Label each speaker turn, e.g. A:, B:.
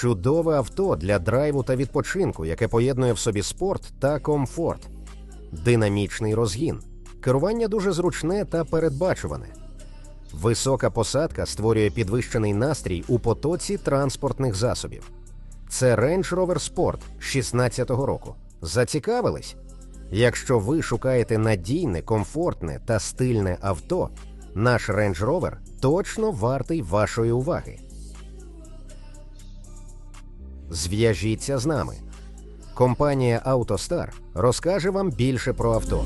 A: Чудове авто для драйву та відпочинку, яке поєднує в собі спорт та комфорт. Динамічний розгін. Керування дуже зручне та передбачуване. Висока посадка створює підвищений настрій у потоці транспортних засобів. Це Range Rover Sport 16-го року. Зацікавились? Якщо ви шукаєте надійне, комфортне та стильне авто, наш Range Rover точно вартий вашої уваги. Зв'яжіться з нами. Компанія «АвтоСтар» розкаже вам більше про авто.